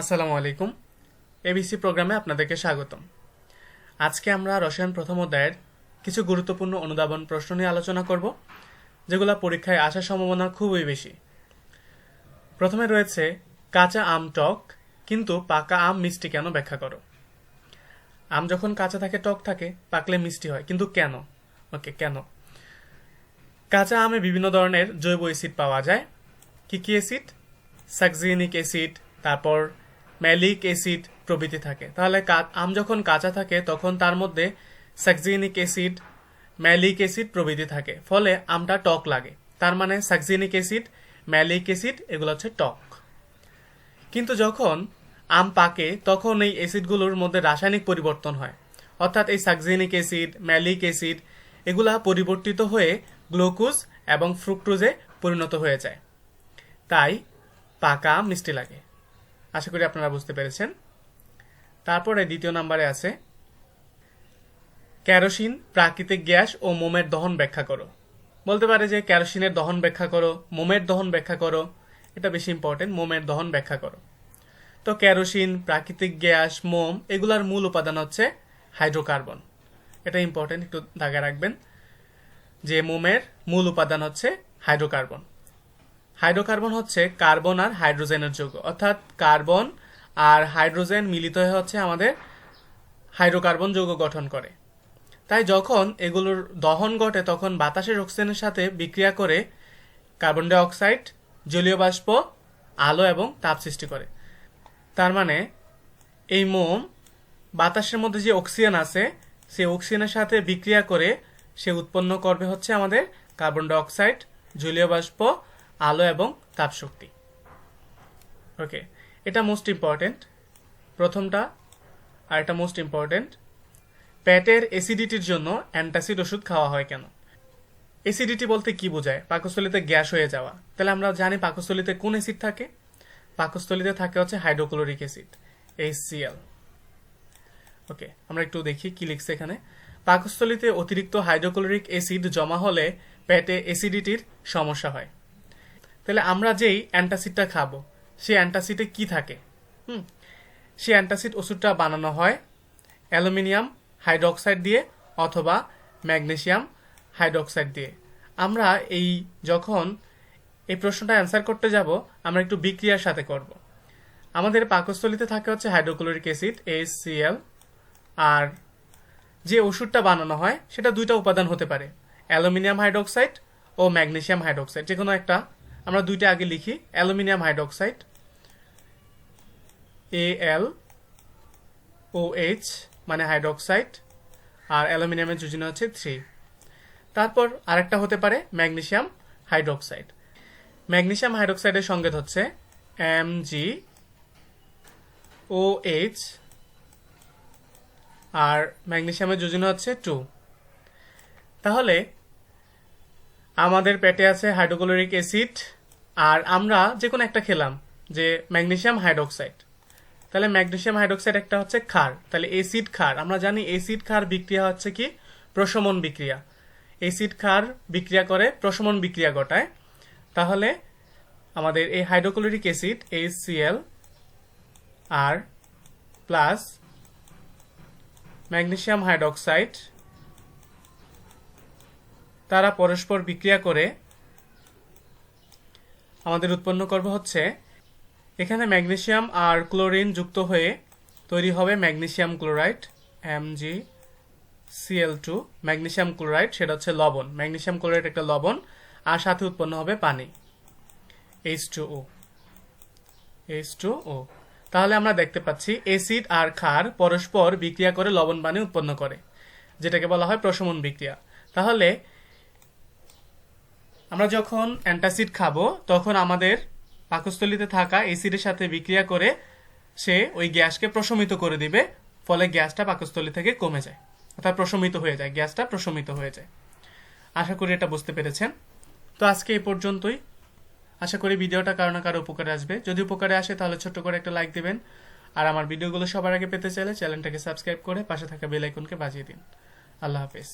আসসালামু আলাইকুম। এবিসি প্রোগ্রামে আপনাদেরকে স্বাগতম। আজকে আমরা রসায়ন প্রথম অধ্যায়ের কিছু গুরুত্বপূর্ণ অনুধাবন প্রশ্ন নিয়ে আলোচনা করব, যেগুলো পরীক্ষায় আসার সম্ভাবনা খুবই বেশি। প্রথমে রয়েছে, কাঁচা আম টক, কিন্তু পাকা আম মিষ্টি কেন ব্যাখ্যা করো? আম যখন কাঁচা থাকে, টক থাকে, পাকলে মিষ্টি হয়, কিন্তু কেন? ওকে, কেন? কাঁচা আমে বিভিন্ন ধরনের জৈব অ্যাসিড পাওয়া যায়। কি কি অ্যাসিড? সাকজিনিক অ্যাসিড, তারপর ম্যালিক অ্যাসিড প্রভৃতি থাকে। তাহলে আম যখন কাঁচা থাকে, তখন তার মধ্যে সাকজিনিক অ্যাসিড ম্যালিক অ্যাসিড প্রভৃতি থাকে। ফলে আমটা টক লাগে। তার মানে সাকজিনিক অ্যাসিড ম্যালিক অ্যাসিড, এগুলো হচ্ছে টক। কিন্তু যখন আম পাকে, তখন এই অ্যাসিডগুলোর মধ্যে রাসায়নিক পরিবর্তন হয়। অর্থাৎ এই সাকজিনিক অ্যাসিড ম্যালিক অ্যাসিড, এগুলা পরিবর্তিত হয়ে গ্লুকোজ এবং ফ্রুক্টোজে পরিণত হয়ে যায়। তাই পাকা মিষ্টি লাগে। আশা করি আপনারা বুঝতে পেরেছেন। তারপরে দ্বিতীয় নাম্বারে আছে ক্যারোসিন প্রাকৃতিক গ্যাস ও মোমের দহন ব্যাখ্যা করো। বলতে পারে যে ক্যারোসিনের দহন ব্যাখ্যা করো, মোমের দহন ব্যাখ্যা করো, এটা বেশি ইম্পর্টেন্ট মোমের দহন ব্যাখ্যা করো। তো ক্যারোসিন প্রাকৃতিক গ্যাস, মোম, এগুলার মূল উপাদান হচ্ছে হাইড্রোকার্বন। এটা ইম্পর্টেন্ট একটু দাগে রাখবেন। যে মোমের মূল উপাদান হচ্ছে হাইড্রোকার্বন। হাইড্রোকার্বন হচ্ছে কার্বন আর হাইড্রোজেনের যৌগ। অর্থাৎ কার্বন আর হাইড্রোজেন মিলিত হয়ে হচ্ছে আমাদের হাইড্রোকার্বন যৌগ গঠন করে। তাই যখন এগুলোর দহন ঘটে, তখন বাতাসের অক্সিজেনের সাথে বিক্রিয়া করে কার্বন ডাই অক্সাইড, জলীয় বাষ্প, আলো এবং তাপ সৃষ্টি করে। তার মানে এই মোম বাতাসের মধ্যে যে অক্সিজেন আছে, সেই অক্সিজেনের সাথে বিক্রিয়া করে সে উৎপন্ন করবে হচ্ছে আমাদের কার্বন ডাই অক্সাইড, জলীয় বাষ্প আলো এবং তাপশক্তি। ওকে এটা মোস্ট ইম্পর্টেন্ট প্রথমটা, আর এটা মোস্ট ইম্পর্টেন্ট পেটের অ্যাসিডিটির জন্য অ্যান্টাসিড ওষুধ খাওয়া হয় কেন? অ্যাসিডিটি বলতে কি বোঝায়? পাকস্থলিতে গ্যাস হয়ে যাওয়া। তাহলে আমরা জানি পাকস্থলিতে কোন অ্যাসিড থাকে? পাকস্থলিতে থাকে হচ্ছে হাইড্রোক্লোরিক অ্যাসিড এইচসিএল ওকে আমরা একটু দেখি কি লিখছে এখানে। পাকস্থলিতে অতিরিক্ত হাইড্রোক্লোরিক অ্যাসিড জমা হলে পেটে অ্যাসিডিটির সমস্যা হয়। তাহলে আমরা যেই অ্যান্টাসিডটা খাব, সেই অ্যান্টাসিডে কি থাকে? হুম, সেই অ্যান্টাসিড ওষুধটা বানানো হয় অ্যালুমিনিয়াম হাইড্রোক্সাইড দিয়ে অথবা ম্যাগনেসিয়াম হাইড্রোক্সাইড দিয়ে। আমরা এই যখন এই প্রশ্নটা অ্যান্সার করতে যাব, আমরা একটু বিক্রিয়ার সাথে করব। আমাদের পাকস্থলিতে থাকে হচ্ছে হাইড্রোক্লোরিক অ্যাসিড এইচসিএল আর যে ওষুধটা বানানো হয়, সেটা দুইটা উপাদান হতে পারে, অ্যালুমিনিয়াম হাইড্রোক্সাইড ও ম্যাগনেসিয়াম হাইড্রোক্সাইড যে কোনো একটা আমরা দুইটা আগে লিখি। Aluminium hydroxide A L O H মানে হাইড্রোক্সাইড, আর অ্যালুমিনিয়ামের যোজনী হচ্ছে থ্রি তারপর আরেকটা হতে পারে ম্যাগনেসিয়াম হাইড্রোক্সাইড। ম্যাগনেশিয়াম হাইড্রোক্সাইডের সংকেত হচ্ছে এম জি ও এইচ আর ম্যাগনেসিয়ামের যোজনী হচ্ছে টু তাহলে আমাদের পেটে আছে হাইড্রোক্লোরিক অ্যাসিড আর আমরা যে কোনো একটা খেলাম যে ম্যাগনেসিয়াম হাইড্রোক্সাইড। তাহলে ম্যাগনেসিয়াম হাইড্রোক্সাইড একটা হচ্ছে ক্ষার। তাহলে এসিড ক্ষার। আমরা জানি এসিড ক্ষার বিক্রিয়া হচ্ছে কি? প্রশমন বিক্রিয়া। এসিড ক্ষার বিক্রিয়া করে প্রশমন বিক্রিয়া ঘটায়। তাহলে আমাদের এই হাইড্রোক্লোরিক অ্যাসিড এইচসিএল আর প্লাস ম্যাগনেশিয়াম হাইড্রোক্সাইড তারা পরস্পর বিক্রিয়া করে আমাদের উৎপন্ন করবে হচ্ছে, এখানে ম্যাগনেশিয়াম আর ক্লোরিন যুক্ত হয়ে তৈরি হবে magnesium chloride M G Cl two magnesium chloride, সেটা হচ্ছে লবণ। ম্যাগনেশিয়াম ক্লোরাইড একটা লবণ, আর সাথে উৎপন্ন হবে পানি H two O H two O তাহলে আমরা দেখতে পাচ্ছি অ্যাসিড আর ক্ষার পরস্পর বিক্রিয়া করে লবণ পানি উৎপন্ন করে, যেটাকে বলা হয় প্রশমন বিক্রিয়া। তাহলে আমরা যখন অ্যান্টাসিড খাব, তখন আমাদের পাকস্থলিতে থাকা অ্যাসিডের সাথে বিক্রিয়া করে সে ওই গ্যাসকে প্রশমিত করে দিবে, ফলে গ্যাসটা পাকস্থলী থেকে কমে যায়। অর্থাৎ প্রশমিত হয়ে যায়, গ্যাসটা প্রশমিত হয়ে যায়। আশা করি এটা বুঝতে পেরেছেন। তো আজকে এই পর্যন্তই। আশা করি ভিডিওটা কারও না কারও উপকারে আসবে। যদি উপকারে আসে, তাহলে ছোট্ট করে একটা লাইক দিবেন। আর আমার ভিডিওগুলো সবার আগে পেতে চাইলে চ্যানেলটাকে সাবস্ক্রাইব করে পাশে থাকা বেল আইকনকে বাজিয়ে দিন। আল্লাহ হাফেজ।